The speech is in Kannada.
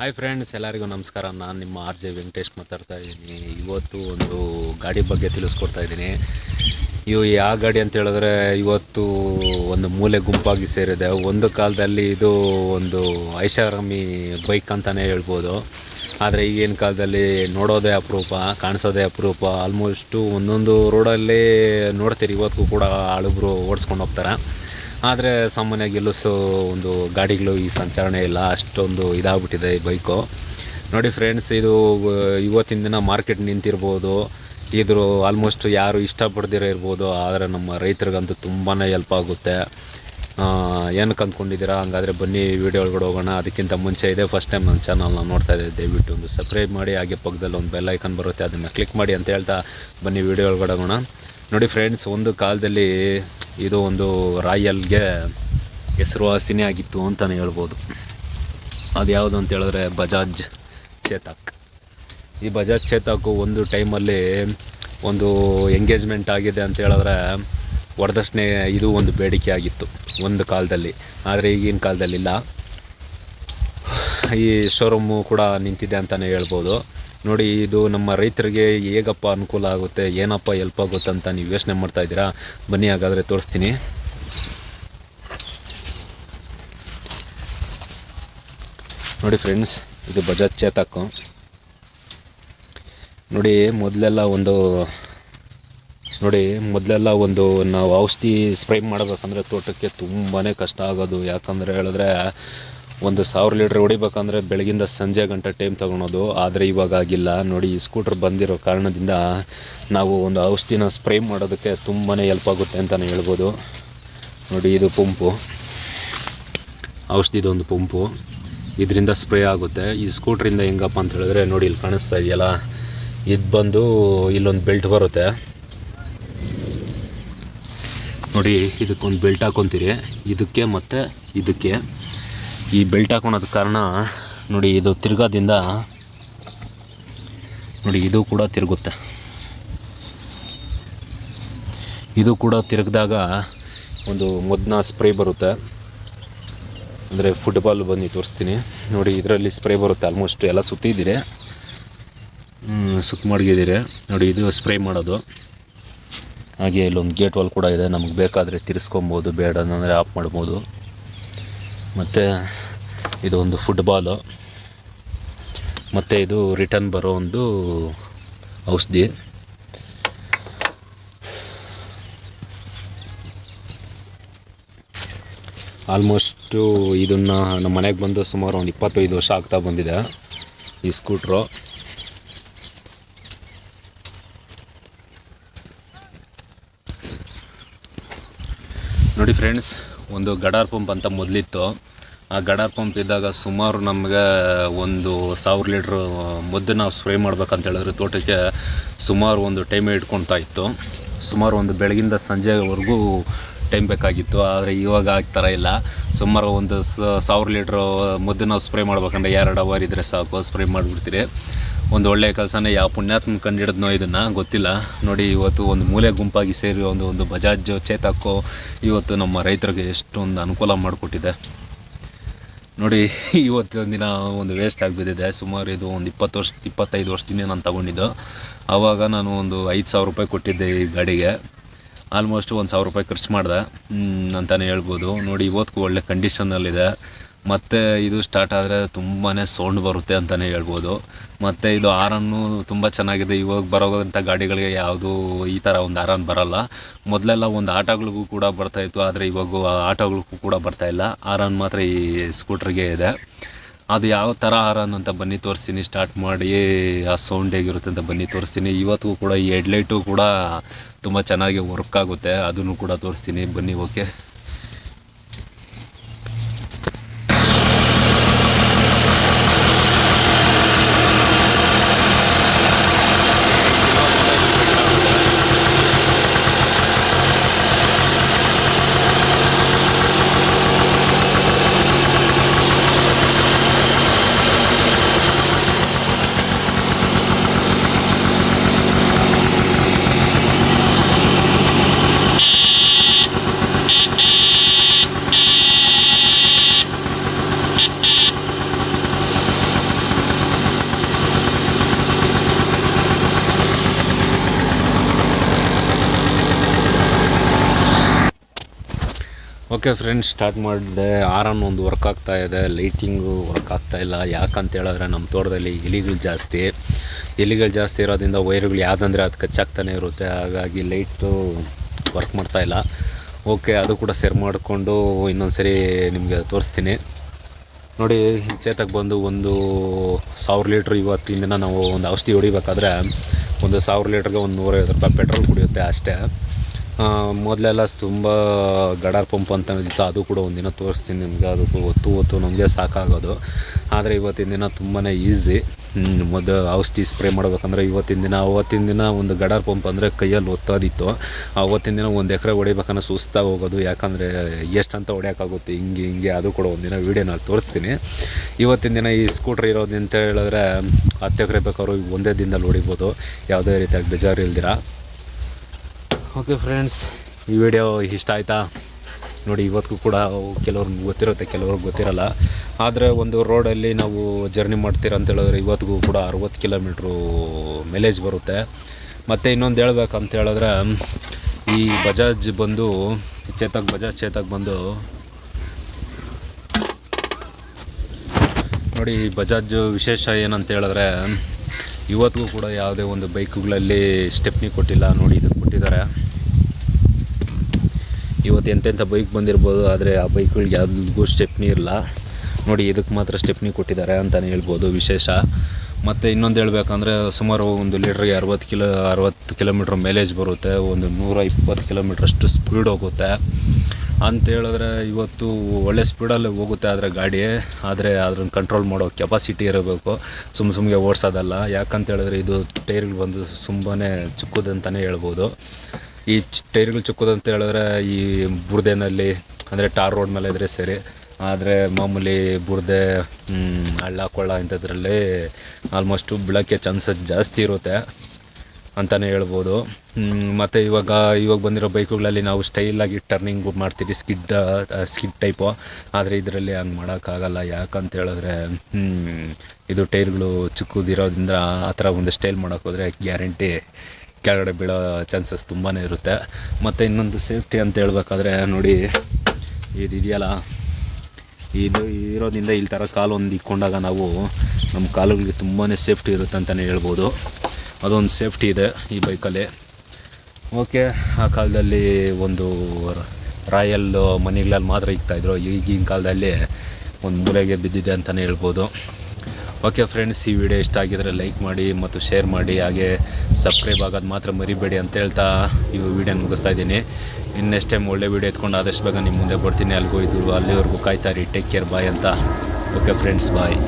ಹಾಯ್ ಫ್ರೆಂಡ್ಸ್ ಎಲ್ಲರಿಗೂ ನಮಸ್ಕಾರ. ನಾನು ನಿಮ್ಮ ಆರ್ ಜೆ ವೆಂಕಟೇಶ್ ಮಾತಾಡ್ತಾ ಇದ್ದೀನಿ. ಇವತ್ತು ಒಂದು ಗಾಡಿ ಬಗ್ಗೆ ತಿಳಿಸ್ಕೊಡ್ತಾ ಇದ್ದೀನಿ. ಇವು ಯಾವ ಗಾಡಿ ಅಂತ ಹೇಳಿದ್ರೆ ಇವತ್ತು ಒಂದು ಮೂಲೆ ಗುಂಪಾಗಿ ಸೇರಿದೆ. ಒಂದು ಕಾಲದಲ್ಲಿ ಇದು ಒಂದು ಐಷಾರಾಮಿ ಬೈಕ್ ಅಂತಲೇ ಹೇಳ್ಬೋದು. ಆದರೆ ಈಗಿನ ಕಾಲದಲ್ಲಿ ನೋಡೋದೇ ಅಪರೂಪ, ಕಾಣಿಸೋದೇ ಅಪರೂಪ. ಆಲ್ಮೋಸ್ಟು ಒಂದೊಂದು ರೋಡಲ್ಲಿ ನೋಡ್ತೀರಿ ಇವತ್ತಿಗೂ ಕೂಡ ಹಳುಬ್ರು ಓಡಿಸ್ಕೊಂಡು ಹೋಗ್ತಾರೆ. ಆದರೆ ಸಾಮಾನ್ಯವಾಗಿ ಎಲ್ಲೂ ಸೊ ಒಂದು ಗಾಡಿಗಳು ಈ ಸಂಚಾರಣೆ ಇಲ್ಲ ಅಷ್ಟೊಂದು ಇದಾಗ್ಬಿಟ್ಟಿದೆ ಈ ಬೈಕು. ನೋಡಿ ಫ್ರೆಂಡ್ಸ್ ಇದು ಇವತ್ತಿನ ದಿನ ಮಾರ್ಕೆಟ್ ನಿಂತಿರ್ಬೋದು. ಇದ್ರು ಆಲ್ಮೋಸ್ಟ್ ಯಾರು ಇಷ್ಟಪಡ್ದಿರೋ ಇರ್ಬೋದು, ಆದರೆ ನಮ್ಮ ರೈತರಿಗಂತೂ ತುಂಬಾ ಹೆಲ್ಪ್ ಆಗುತ್ತೆ. ಏನಕ್ಕೆ ಅಂದ್ಕೊಂಡಿದ್ದೀರಾ? ಹಂಗಾದರೆ ಬನ್ನಿ ವೀಡಿಯೋ ಒಳಗಡೆ ಹೋಗೋಣ. ಅದಕ್ಕಿಂತ ಮುಂಚೆ ಇದೆ ಫಸ್ಟ್ ಟೈಮ್ ನನ್ನ ಚಾನಲ್ನ ನೋಡ್ತಾ ಇದ್ದೆ ದಯವಿಟ್ಟು ಒಂದು ಸಬ್ಸ್ಕ್ರೈಬ್ ಮಾಡಿ, ಹಾಗೆ ಪಕ್ಕದಲ್ಲಿ ಒಂದು ಬೆಲ್ ಐಕನ್ ಬರುತ್ತೆ, ಅದನ್ನು ಕ್ಲಿಕ್ ಮಾಡಿ ಅಂತ ಹೇಳ್ತಾ ಬನ್ನಿ ವೀಡಿಯೋ ಒಳಗಡೆ ಹೋಗೋಣ. ನೋಡಿ ಫ್ರೆಂಡ್ಸ್ ಒಂದು ಕಾಲದಲ್ಲಿ ಇದು ಒಂದು ರಾಯಲ್ಗೆ ಹೆಸರುವಾಸಿನೇ ಆಗಿತ್ತು ಅಂತಲೇ ಹೇಳ್ಬೋದು. ಅದು ಯಾವುದು ಅಂತ ಹೇಳಿದ್ರೆ ಬಜಾಜ್ ಚೇತಕ್. ಈ ಬಜಾಜ್ ಚೇತಕ್ಕು ಒಂದು ಟೈಮಲ್ಲಿ ಒಂದು ಎಂಗೇಜ್ಮೆಂಟ್ ಆಗಿದೆ ಅಂತ ಹೇಳಿದ್ರೆ ವರದಕ್ಷಿಣೆ ಇದು ಒಂದು ಬೇಡಿಕೆ ಆಗಿತ್ತು ಒಂದು ಕಾಲದಲ್ಲಿ. ಆದರೆ ಈಗಿನ ಕಾಲದಲ್ಲಿಲ್ಲ. ಈ ಶೋರೂಮು ಕೂಡ ನಿಂತಿದೆ ಅಂತಲೇ ಹೇಳ್ಬೋದು. ನೋಡಿ, ಇದು ನಮ್ಮ ರೈತರಿಗೆ ಹೇಗಪ್ಪ ಅನುಕೂಲ ಆಗುತ್ತೆ, ಏನಪ್ಪ ಹೆಲ್ಪ್ ಆಗುತ್ತೆ ಅಂತ ನೀವು ಯೋಚನೆ ಮಾಡ್ತಾ ಇದ್ದೀರಾ? ಬನ್ನಿ, ಹಾಗಾದರೆ ತೋರಿಸ್ತೀನಿ. ನೋಡಿ ಫ್ರೆಂಡ್ಸ್ ಇದು ಬಜಾಜ್ ಚೇತಕ್ಕು ನೋಡಿ, ಮೊದಲೆಲ್ಲ ಒಂದು, ನೋಡಿ, ಮೊದಲೆಲ್ಲ ಒಂದು ನಾವು ಔಷಧಿ ಸ್ಪ್ರೇ ಮಾಡಬೇಕಂದ್ರೆ ತೋಟಕ್ಕೆ ತುಂಬಾ ಕಷ್ಟ ಆಗೋದು. ಯಾಕಂದರೆ ಹೇಳಿದ್ರೆ ಒಂದು ಸಾವಿರ ಲೀಟ್ರ್ ಹೊಡಿಬೇಕಂದ್ರೆ ಬೆಳಗಿಂದ ಸಂಜೆ ಗಂಟೆ ಟೈಮ್ ತೊಗೊಳೋದು. ಆದರೆ ಇವಾಗ ಆಗಿಲ್ಲ. ನೋಡಿ, ಈ ಸ್ಕೂಟ್ರ್ ಬಂದಿರೋ ಕಾರಣದಿಂದ ನಾವು ಒಂದು ಔಷಧಿನ ಸ್ಪ್ರೇ ಮಾಡೋದಕ್ಕೆ ತುಂಬಾ ಹೆಲ್ಪ್ ಆಗುತ್ತೆ ಅಂತಲೇ ಹೇಳ್ಬೋದು. ನೋಡಿ, ಇದು ಪಂಪು ಔಷಧಿದು ಒಂದು ಪಂಪು ಇದರಿಂದ ಸ್ಪ್ರೇ ಆಗುತ್ತೆ. ಈ ಸ್ಕೂಟ್ರಿಂದ ಹೆಂಗಪ್ಪ ಅಂತ ಹೇಳಿದ್ರೆ, ನೋಡಿ, ಇಲ್ಲಿ ಕಾಣಿಸ್ತಾ ಇದೆಯಲ್ಲ? ಇದು ಬಂದು ಇಲ್ಲೊಂದು ಬೆಲ್ಟ್ ಬರುತ್ತೆ. ನೋಡಿ, ಇದಕ್ಕೊಂದು ಬೆಲ್ಟ್ ಹಾಕೊತೀರಿ. ಇದಕ್ಕೆ ಮತ್ತು ಇದಕ್ಕೆ. ಈ ಬೆಲ್ಟ್ ಹಾಕೊಳೋದಕ್ಕೆ ಕಾರಣ ನೋಡಿ ಇದು ತಿರ್ಗೋದಿಂದ ನೋಡಿ ಇದು ಕೂಡ ತಿರುಗುತ್ತೆ. ಇದು ಕೂಡ ತಿರುಗಿದಾಗ ಒಂದು ಮೊದಲ ಸ್ಪ್ರೇ ಬರುತ್ತೆ. ಅಂದರೆ ಫುಟ್ಬಾಲ್ ಬಂದು ತೋರಿಸ್ತೀನಿ. ನೋಡಿ ಇದರಲ್ಲಿ ಸ್ಪ್ರೇ ಬರುತ್ತೆ, ಆಲ್ಮೋಸ್ಟ್ ಎಲ್ಲ ಸುತ್ತಿದ್ದೀರಿ. ಸುತ್ತ ಮಡಗಿದ್ದೀರಿ. ನೋಡಿ ಇದು ಸ್ಪ್ರೇ ಮಾಡೋದು. ಹಾಗೆ ಇಲ್ಲೊಂದು ಗೇಟ್ ವಾಲ್ ಕೂಡ ಇದೆ, ನಮಗೆ ಬೇಕಾದರೆ ತಿರ್ಸ್ಕೊಬೋದು, ಬೇಡ ಅಂದರೆ ಆಫ್ ಮಾಡ್ಬೋದು. ಮತ್ತು ಇದು ಒಂದು ಫುಟ್ಬಾಲು ಮತ್ತು ಇದು ರಿಟರ್ನ್ ಬರೋ ಒಂದು ಔಷಧಿ. ಆಲ್ಮೋಸ್ಟು ಇದನ್ನು ನಮ್ಮ ಮನೆಗೆ ಬಂದು ಸುಮಾರು ಒಂದು ಇಪ್ಪತ್ತೈದು ವರ್ಷ ಆಗ್ತಾ ಬಂದಿದೆ ಈ ಸ್ಕೂಟ್ರು ನೋಡಿ ಫ್ರೆಂಡ್ಸ್ ಒಂದು ಗಡಾರ್ ಪಂಪ್ ಅಂತ ಮೊದಲಿತ್ತು. ಆ ಗಡಾರ್ ಪಂಪ್ ಇದ್ದಾಗ ಸುಮಾರು ನಮಗೆ ಒಂದು ಸಾವಿರ ಲೀಟ್ರ್ ಮದ್ದು ನಾವು ಸ್ಪ್ರೇ ಮಾಡ್ಬೇಕಂತ ಹೇಳಿದ್ರೆ ತೋಟಕ್ಕೆ ಸುಮಾರು ಒಂದು ಟೈಮೇ ಇಟ್ಕೊತಾ ಇತ್ತು. ಸುಮಾರು ಒಂದು ಬೆಳಗಿಂದ ಸಂಜೆವರೆಗೂ ಟೈಮ್ ಬೇಕಾಗಿತ್ತು. ಆದರೆ ಇವಾಗ ಆಗ್ತಾರ ಇಲ್ಲ. ಸುಮಾರು ಒಂದು ಸಾವಿರ ಲೀಟ್ರ್ ಮದ್ದು ನಾವು ಸ್ಪ್ರೇ ಮಾಡ್ಬೇಕಂದ್ರೆ ಎರಡು ಅವರ್ ಇದ್ದರೆ ಸಾಕು. ಸ್ಪ್ರೇ ಮಾಡಿಬಿಡ್ತೀರಿ. ಒಂದು ಒಳ್ಳೆಯ ಕೆಲಸನೇ ಯಾವ ಪುಣ್ಯಾತ್ಮ ಕಂಡಿಡಿದ್ನೋ ಇದನ್ನು ಗೊತ್ತಿಲ್ಲ. ನೋಡಿ, ಇವತ್ತು ಒಂದು ಮೂಲೆ ಗುಂಪಾಗಿ ಸೇರಿ ಒಂದು ಒಂದು ಬಜಾಜ್ ಚೇತಕ್ಕೋ ಇವತ್ತು ನಮ್ಮ ರೈತರಿಗೆ ಎಷ್ಟೊಂದು ಅನುಕೂಲ ಮಾಡಿಕೊಟ್ಟಿದೆ. ನೋಡಿ ಇವತ್ತಿನ ದಿನ ಒಂದು ವೇಸ್ಟ್ ಆಗಿಬಿದ್ದಿದೆ ಸುಮಾರು ಇದು ಒಂದು ಇಪ್ಪತ್ತು ವರ್ಷ, ಇಪ್ಪತ್ತೈದು ವರ್ಷದಿಂದ ನಾನು ತಗೊಂಡಿದ್ದು. ಆವಾಗ ನಾನು ಒಂದು ಐದು ಸಾವಿರ ರೂಪಾಯಿ ಕೊಟ್ಟಿದ್ದೆ ಈ ಗಾಡಿಗೆ. ಆಲ್ಮೋಸ್ಟ್ ಒಂದು ಸಾವಿರ ರೂಪಾಯಿ ಖರ್ಚು ಮಾಡಿದೆ. ಅಂತಲೇ ಹೇಳ್ಬೋದು. ನೋಡಿ, ಇವತ್ತಿಗೂ ಒಳ್ಳೆ ಕಂಡೀಷನಲ್ಲಿದೆ ಮತ್ತು ಇದು ಸ್ಟಾರ್ಟ್ ಆದರೆ ತುಂಬಾ ಸೌಂಡ್ ಬರುತ್ತೆ ಅಂತಲೇ ಹೇಳ್ಬೋದು. ಮತ್ತು ಇದು ಆರನ್ನು ತುಂಬ ಚೆನ್ನಾಗಿದೆ. ಇವಾಗ ಬರೋವಂಥ ಗಾಡಿಗಳಿಗೆ ಯಾವುದು ಈ ಥರ ಒಂದು ಆರನ್ ಬರಲ್ಲ. ಮೊದಲೆಲ್ಲ ಒಂದು ಆಟೋಗಳಿಗೂ ಕೂಡ ಬರ್ತಾಯಿತ್ತು ಆದರೆ ಇವಾಗ ಆಟೋಗಳಿಗೂ ಕೂಡ ಬರ್ತಾಯಿಲ್ಲ ಆರನ್ ಮಾತ್ರ ಈ ಸ್ಕೂಟ್ರಿಗೆ ಇದೆ. ಅದು ಯಾವ ಥರ ಆರನ್ ಅಂತ ಬನ್ನಿ ತೋರಿಸ್ತೀನಿ. ಸ್ಟಾರ್ಟ್ ಮಾಡಿ ಆ ಸೌಂಡ್ ಹೇಗಿರುತ್ತೆ ಅಂತ ಬನ್ನಿ ತೋರಿಸ್ತೀನಿ. ಇವತ್ತಿಗೂ ಕೂಡ ಈ ಹೆಡ್ಲೈಟು ಕೂಡ ತುಂಬ ಚೆನ್ನಾಗಿ ವರ್ಕ್ ಆಗುತ್ತೆ. ಅದನ್ನು ಕೂಡ ತೋರಿಸ್ತೀನಿ. ಬನ್ನಿ ಓಕೆ ಓಕೆ ಫ್ರೆಂಡ್ಸ್ ಸ್ಟಾರ್ಟ್ ಮಾಡಿದೆ ಆರನ್ ಒಂದು ವರ್ಕ್ ಆಗ್ತಾ ಇದೆ. ಲೈಟಿಂಗು ವರ್ಕ್ ಆಗ್ತಾ ಇಲ್ಲ. ಯಾಕಂತ ಹೇಳಿದ್ರೆ ನಮ್ಮ ತೋಟದಲ್ಲಿ ಇಲಿಗಳು ಜಾಸ್ತಿ. ಇಲಿಗಳು ಜಾಸ್ತಿ ಇರೋದ್ರಿಂದ ವೈರ್ಗಳು ಯಾವುದಂದ್ರೆ ಅದು ಕಚ್ಚಾಗ್ತಾನೆ ಇರುತ್ತೆ. ಹಾಗಾಗಿ ಲೈಟು ವರ್ಕ್ ಮಾಡ್ತಾ ಇಲ್ಲ. ಓಕೆ ಅದು ಕೂಡ ಸೇರ್ ಮಾಡಿಕೊಂಡು ಇನ್ನೊಂದು ಸರಿ ನಿಮಗೆ ತೋರಿಸ್ತೀನಿ. ನೋಡಿ ಚೇತಕ್ಕೆ ಬಂದು ಒಂದು ಸಾವಿರ ಲೀಟ್ರ್ ಇವತ್ತಿನ ದಿನ ನಾವು ಒಂದು ಔಷಧಿ ಹೊಡಿಬೇಕಾದ್ರೆ ಒಂದು ಸಾವಿರ ಲೀಟ್ರಿಗೆ ಒಂದು ನೂರೈವತ್ತು ರೂಪಾಯಿ ಪೆಟ್ರೋಲ್ ಕುಡಿಯುತ್ತೆ ಅಷ್ಟೇ. ಮೊದಲೆಲ್ಲ ತುಂಬ ಗಡಾರ್ ಪಂಪ್ ಅಂತ ಇತ್ತು ಅದು ಕೂಡ ಒಂದಿನ ತೋರಿಸ್ತೀನಿ ನಿಮಗೆ. ಅದು ಒತ್ತು ಒತ್ತು ನಮಗೆ ಸಾಕಾಗೋದು. ಆದರೆ ಇವತ್ತಿನ ದಿನ ತುಂಬಾ ಈಸಿ. ಮೊದಲು ಔಷಧಿ ಸ್ಪ್ರೇ ಮಾಡ್ಬೇಕಂದ್ರೆ ಇವತ್ತಿನ ದಿನ, ಅವತ್ತಿನ ದಿನ ಒಂದು ಗಡಾರ್ ಪಂಪ್ ಅಂದರೆ ಕೈಯಲ್ಲಿ ಒತ್ತೋದಿತ್ತು. ಅವತ್ತಿನ ದಿನ ಒಂದು ಎಕರೆ ಹೊಡಿಬೇಕನ್ನೋ ಸುಸ್ತಾಗಿ ಹೋಗೋದು. ಯಾಕಂದರೆ ಎಷ್ಟಂತ ಹೊಡ್ಯೋಕ್ಕಾಗುತ್ತೆ ಹಿಂಗೆ ಹಿಂಗೆ. ಅದು ಕೂಡ ಒಂದಿನ ವೀಡಿಯೋನಲ್ಲಿ ತೋರಿಸ್ತೀನಿ. ಇವತ್ತಿನ ದಿನ ಈ ಸ್ಕೂಟ್ರ್ ಇರೋದು ಅಂತ ಹೇಳಿದ್ರೆ ಹತ್ತು ಎಕರೆ ಬೇಕಾದ್ರೂ ಒಂದೇ ದಿನದಲ್ಲಿ ಹೊಡಿಬೋದು. ಯಾವುದೇ ರೀತಿಯಾಗಿ ಬೇಜಾರು ಇಲ್ದಿರ ಓಕೆ ಫ್ರೆಂಡ್ಸ್ ಈ ವಿಡಿಯೋ ಇಷ್ಟ ಆಯಿತಾ? ನೋಡಿ, ಇವತ್ತಿಗೂ ಕೂಡ ಕೆಲವ್ರಿಗೆ ಗೊತ್ತಿರುತ್ತೆ, ಕೆಲವ್ರಿಗೆ ಗೊತ್ತಿರಲ್ಲ. ಆದರೆ ಒಂದು ರೋಡಲ್ಲಿ ನಾವು ಜರ್ನಿ ಮಾಡ್ತೀರ ಅಂತ ಹೇಳಿದ್ರೆ ಇವತ್ತಿಗೂ ಕೂಡ ಅರುವತ್ತು ಕಿಲೋಮೀಟ್ರು ಮೈಲೇಜ್ ಬರುತ್ತೆ. ಮತ್ತು ಇನ್ನೊಂದು ಹೇಳ್ಬೇಕಂತ ಹೇಳಿದ್ರೆ, ಈ ಬಜಾಜ್ ಬಂದು, ಚೇತಕ್ ಬಜಾಜ್ ಚೇತಕ್ ಬಂದು, ನೋಡಿ ಈ ಬಜಾಜ್ ವಿಶೇಷ ಏನಂತ ಹೇಳಿದ್ರೆ, ಇವತ್ತಿಗೂ ಕೂಡ ಯಾವುದೇ ಒಂದು ಬೈಕುಗಳಲ್ಲಿ ಸ್ಟೆಪ್ನಿ ಕೊಟ್ಟಿಲ್ಲ. ನೋಡಿ, ಇದಕ್ಕೆ ಕೊಟ್ಟಿದ್ದಾರೆ ಇವತ್ತು ಎಂತೆಂಥ ಬೈಕ್ ಬಂದಿರ್ಬೋದು, ಆದರೆ ಆ ಬೈಕ್ಗಳಿಗೆ ಯಾವುದಿಗೂ ಸ್ಟೆಪ್ನಿ ಇರಲ್ಲ ನೋಡಿ, ಇದಕ್ಕೆ ಮಾತ್ರ ಸ್ಟೆಪ್ನಿ ಕೊಟ್ಟಿದ್ದಾರೆ ಅಂತಲೇ ಹೇಳ್ಬೋದು ವಿಶೇಷ. ಮತ್ತು ಇನ್ನೊಂದು ಹೇಳ್ಬೇಕಂದ್ರೆ, ಸುಮಾರು ಒಂದು ಲೀಟ್ರಿಗೆ ಅರವತ್ತು ಕಿಲೋ ಅರವತ್ತು ಕಿಲೋಮೀಟ್ರ್ ಮೈಲೇಜ್ ಬರುತ್ತೆ. ಒಂದು ನೂರ ಇಪ್ಪತ್ತು ಕಿಲೋಮೀಟ್ರಷ್ಟು ಸ್ಪೀಡ್ ಹೋಗುತ್ತೆ. ಅಂತ ಹೇಳಿದ್ರೆ ಇವತ್ತು ಒಳ್ಳೆ ಸ್ಪೀಡಲ್ಲಿ ಹೋಗುತ್ತೆ ಆದರೆ ಗಾಡಿ, ಆದರೆ ಅದನ್ನು ಕಂಟ್ರೋಲ್ ಮಾಡೋ ಕೆಪಾಸಿಟಿ ಇರಬೇಕು. ಸುಮ್ಮ ಸುಮ್ಮನೆ ಓಡಿಸೋದಲ್ಲ. ಯಾಕಂತ ಹೇಳಿದ್ರೆ ಇದು ಟೈರ್ಗಳು ಬಂದು ತುಂಬಾ ಚಿಕ್ಕದಂತಲೇ ಹೇಳ್ಬೋದು. ಈ ಟೈರ್ಗಳು ಚಿಕ್ಕದಂತ ಹೇಳಿದ್ರೆ ಈ ಬುರ್ದೆನಲ್ಲಿ, ಅಂದರೆ ಟಾರ್ ರೋಡ್ ಮೇಲೆ ಇದ್ದರೆ ಸರಿ. ಆದರೆ ಮಾಮೂಲಿ ಬುರ್ದೆ ಹಳ್ಳ ಕೊಳ್ಳ ಇಂಥದ್ರಲ್ಲಿ ಆಲ್ಮೋಸ್ಟು ಬೀಳೋಕ್ಕೆ ಚಾನ್ಸಸ್ ಜಾಸ್ತಿ ಇರುತ್ತೆ. ಅಂತಲೇ ಹೇಳ್ಬೋದು. ಮತ್ತು ಇವಾಗ ಇವಾಗ ಬಂದಿರೋ ಬೈಕುಗಳಲ್ಲಿ ನಾವು ಸ್ಟೈಲಾಗಿ ಟರ್ನಿಂಗ್ ಮಾಡ್ತೀವಿ ಸ್ಕಿಡ್ ಸ್ಕಿಡ್ ಟೈಪು ಆದರೆ ಇದರಲ್ಲಿ ಹಂಗೆ ಮಾಡೋಕ್ಕಾಗಲ್ಲ. ಯಾಕಂತ ಹೇಳಿದ್ರೆ ಇದು ಟೈರ್ಗಳು ಚಿಕ್ಕದಿರೋದ್ರಿಂದ ಆ ಥರ ಒಂದು ಸ್ಟೈಲ್ ಮಾಡೋಕ್ಕೋದ್ರೆ ಗ್ಯಾರಂಟಿ ಕೆಳಗಡೆ ಬೀಳೋ ಚಾನ್ಸಸ್ ತುಂಬಾ ಇರುತ್ತೆ. ಮತ್ತು ಇನ್ನೊಂದು ಸೇಫ್ಟಿ ಅಂತ ಹೇಳ್ಬೇಕಾದ್ರೆ, ನೋಡಿ, ಇದು ಇದೆಯಲ್ಲ? ಇದು ಇರೋದ್ರಿಂದ ಇಲ್ಲಿ ಥರ ಕಾಲು ಒಂದು ಇಕ್ಕೊಂಡಾಗ ನಾವು ನಮ್ಮ ಕಾಲುಗಳಿಗೆ ತುಂಬಾ ಸೇಫ್ಟಿ ಇರುತ್ತೆ ಅಂತಲೇ ಹೇಳ್ಬೋದು. ಅದೊಂದು ಸೇಫ್ಟಿ ಇದೆ ಈ ಬೈಕಲ್ಲಿ. ಓಕೆ, ಆ ಕಾಲದಲ್ಲಿ ಒಂದು ರಾಯಲ್ ಮನೆಗಳಲ್ಲಿ ಮಾತ್ರ ಇಕ್ತಾಯಿದ್ರು ಈಗಿನ ಕಾಲದಲ್ಲಿ ಒಂದು ಮೂಲೆಗೆ ಬಿದ್ದಿದೆ ಅಂತಲೇ ಹೇಳ್ಬೋದು. ಓಕೆ ಫ್ರೆಂಡ್ಸ್ ಈ ವಿಡಿಯೋ ಇಷ್ಟ ಆಗಿದ್ರೆ ಲೈಕ್ ಮಾಡಿ ಮತ್ತು ಶೇರ್ ಮಾಡಿ, ಹಾಗೆ ಸಬ್ಸ್ಕ್ರೈಬ್ ಆಗೋದು ಮಾತ್ರ ಮರಿಬೇಡಿ ಅಂತ ಹೇಳ್ತಾ ಈ ವಿಡಿಯೋ ಮುಗಿಸ್ತಾ ಇದ್ದೀನಿ. ಇನ್ನು ನೆಕ್ಸ್ಟ್ ಟೈಮ್ ಒಳ್ಳೆ ವಿಡಿಯೋ ಎತ್ಕೊಂಡು ಆದಷ್ಟು ಬೇಗ ನಿಮ್ಮ ಮುಂದೆ ಬರ್ತೀನಿ. ಅಲ್ಲಿಗೂ ಇದು ಅಲ್ಲಿವರೆಗೂ ಕಾಯ್ತಾರಿ ಟೇಕ್ ಕೇರ್ ಬಾಯ್ ಅಂತ. Okay friends bye